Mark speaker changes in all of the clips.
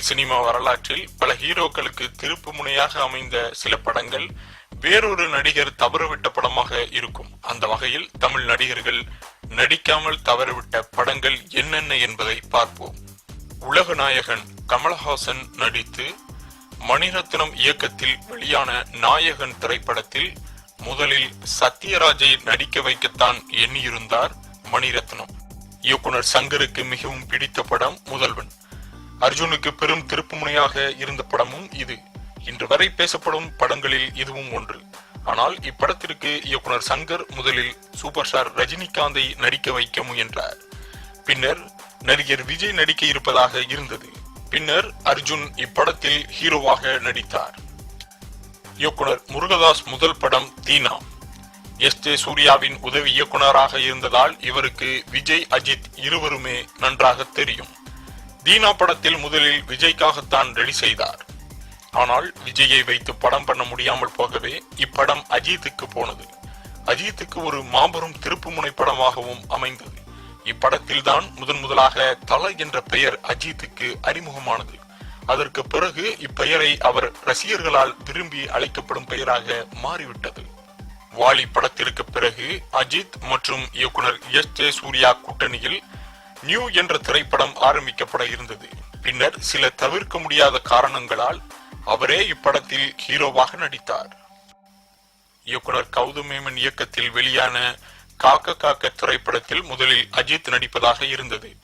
Speaker 1: Tamil cinema வரலாற்றில் பல ஹீரோக்களுக்கு திருப்பு முனையாக அமைந்த சில படங்கள் வேறொரு நடிகர் தவறவிட்ட படமாக இருக்கும். அந்த வகையில் தமிழ் நடிகர்கள் நடிக்காமல் தவறவிட்ட படங்கள் என்னென்ன என்பதை பார்ப்போம். உலக நாயகன் கமலஹாசன் நடித்து மணிரத்னம் இயக்கத்தில் வெளியான நாயகன் திரைப்படத்தில் முதலில் சத்யராஜை நடிக்க வைக்கத்தான் எண்ணியிருந்தார் மணிரத்னம். இயக்குனர் சங்கருக்கு மிகவும் பிடித்த படம் முதல்வன். அர்ஜுனுக்கு பெரும் திருப்புமுனையாக இருந்த படமும் இது. இன்று வரை பேசப்படும் படங்களில் இதுவும் ஒன்று. ஆனால் இப்படத்திற்கு இயக்குனர் சங்கர் முதலில் சூப்பர் ஸ்டார் ரஜினிகாந்தை நடிக்க வைக்க முயன்றார். பின்னர் நடிகர் விஜய் நடிக்க இருப்பதாக இருந்தது. பின்னர் அர்ஜுன் இப்படத்தில் ஹீரோவாக நடித்தார். இயக்குனர் முருகதாஸ் முதல் படம் தீனா. எஸ் ஜே சூர்யாவின் உதவி இயக்குனராக இருந்ததால் இவருக்கு விஜய் அஜித் இருவருமே நன்றாக தெரியும். தீனா படத்தில் முதலில் விஜய்க்காகத்தான் ரெடி செய்தார். ஆனால் விஜயை வைத்து படம் பண்ண முடியாமல் போகவே இப்படம் அஜித்துக்கு போனது. அஜித்துக்கு ஒரு மாபெரும் திருப்புமுனை படமாகவும் அமைந்தது. இப்படத்தில் தான் முதன் முதலாக தல என்ற பெயர் அஜித்துக்கு அறிமுகமானது. அதற்கு பிறகு இப்பெயரை அவர் ரசிகர்களால் விரும்பி அழைக்கப்படும் பெயராக மாறிவிட்டது. வாலி படத்திற்கு பிறகு அஜித் மற்றும் இயக்குனர் எஸ் ஜே சூர்யா கூட்டணியில் நியூ என்ற திரைப்படம் ஆரம்பிக்கப்பட இருந்தது. பின்னர் சில தவிர்க்க முடியாத காரணங்களால் அவரே இப்படத்தில் ஹீரோவாக நடித்தார். இயக்குனர் கௌதமேமன் இயக்கத்தில் வெளியான காக்க காக்க திரைப்படத்தில் முதலில் அஜித் நடிப்பதாக இருந்தது.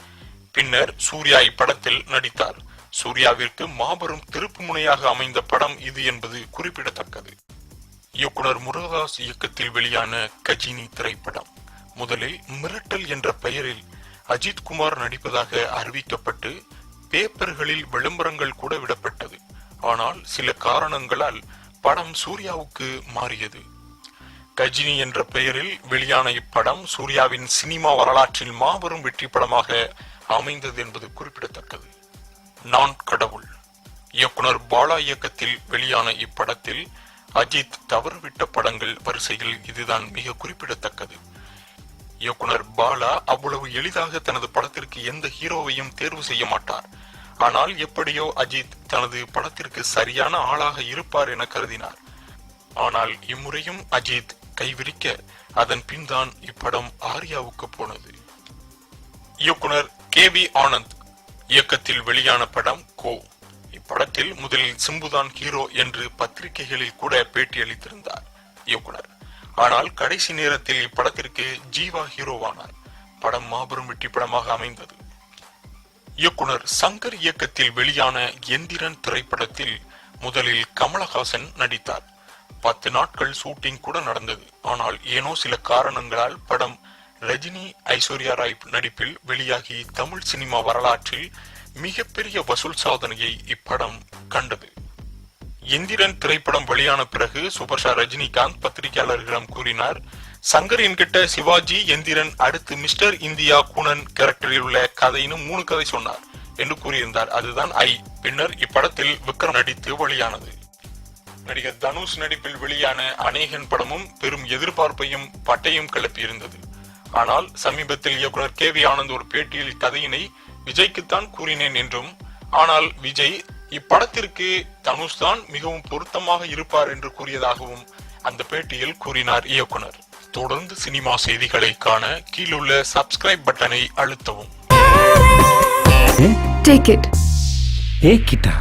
Speaker 1: பின்னர் சூர்யா இப்படத்தில் நடித்தார். சூர்யாவிற்கு மாபெரும் திருப்பு முனையாக அமைந்த படம் இது என்பது குறிப்பிடத்தக்கது. இயக்குனர் முருகதாஸ் இயக்கத்தில் வெளியான கஜினி திரைப்படம். முதலில் மிரட்டல் என்ற பெயரில் அஜித் குமார் நடிப்பதாக அறிவிக்கப்பட்டு பேப்பர்களில் விளம்பரங்கள் கூட விடப்பட்டது. ஆனால் சில காரணங்களால் படம் சூர்யாவுக்கு மாறியது. கஜினி என்ற பெயரில் வெளியான இப்படம் சூர்யாவின் சினிமா வரலாற்றில் மாபெரும் வெற்றி படமாக அமைந்தது என்பது குறிப்பிடத்தக்கது. நான் கடவுள். இயக்குனர் பாலா இயக்கத்தில் வெளியான இப்படத்தில் அஜித் தவறுவிட்ட படங்கள் வரிசையில் இதுதான் மிக குறிப்பிடத்தக்கது. இயக்குனர் பாலா அவ்வளவு எளிதாக தனது படத்திற்கு எந்த ஹீரோவையும் தேர்வு செய்ய மாட்டார். ஆனால் எப்படியோ அஜித் தனது படத்திற்கு சரியான ஆளாக இருப்பார் என கருதினார். ஆனால் இம்முறையும் அஜித் கைவிரிக்க அதன் பின்தான் இப்படம் ஆர்யாவுக்கு போனது. இயக்குனர் கே வி ஆனந்த் இயக்கத்தில் வெளியான படம் கோ. இப்படத்தில் முதலில் சிம்புதான் ஹீரோ என்று பத்திரிகைகளில் கூட பேட்டியளித்திருந்தார் இயக்குனர். ஆனால் கடைசி நேரத்தில் இப்படத்திற்கு ஜீவா ஹீரோவானார் படம் மாபெரும் வெற்றி படமாக அமைந்தது. இயக்குனர் சங்கர் இயக்கத்தில் வெளியான எந்திரன் திரைப்படத்தில் முதலில் கமலஹாசன் நடித்தார். பத்து நாட்கள் ஷூட்டிங் கூட நடந்தது. ஆனால் ஏனோ சில காரணங்களால் படம் ரஜினி ஐஸ்வர்யா ராய் நடிப்பில் வெளியாகி தமிழ் சினிமா வரலாற்றில் மிகப்பெரிய வசூல் சாதனையை இப்படம் கண்டது. எந்திரன் திரைப்படம் வெளியான பிறகு சூப்பர் ஸ்டார் ரஜினிகாந்த் பத்திரிகையாளர்களிடம் கூறினார் சங்கர் என்கிட்ட சிவாஜி எந்திரன் அடுத்து மிஸ்டர் இந்தியா குணன் கேரக்டரில் உள்ள கதைன்னு மூணு கதை சொன்னார் என்று கூறியிருந்தார். அதுதான் ஐ பின்னர் இப்படத்தில் விக்ரம் நடித்து வெளியானது. நடிகர் தனுஷ் நடிப்பில் வெளியான அநேகன் படமும் பெரும் எதிர்பார்ப்பையும் பட்டையும் கிளப்பியிருந்தது. ஆனால் சமீபத்தில் இயக்குனர் கே வி ஆனந்த் ஒரு பேட்டியில் கதையினை விஜய்க்குத்தான் கூறினேன் என்றும் ஆனால் விஜய் இப்படத்திற்கு தனுஷ் தான் மிகவும் பொருத்தமாக இருப்பார் என்று கூறியதாகவும் அந்த பேட்டியில் கூறினார் இயக்குனர். தொடர்ந்து சினிமா செய்திகளை காண கீழுள்ள சப்ஸ்கிரைப் பட்டனை அழுத்தவும்.
Speaker 2: ஏக்கிட்டா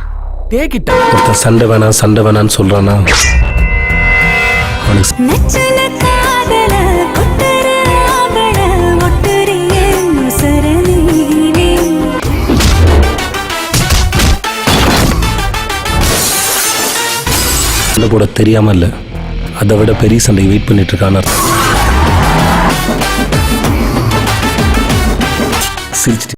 Speaker 2: ஒருத்தன் சண்டை வேணாம் சண்டை வேணாம்னு சொல்றானா? போட தெரியாம இல்ல அதை விட பெரிய சண்டை வெயிட் பண்ணிட்டு இருக்கான்னு அர்த்தம். சிரிச்சிட்டு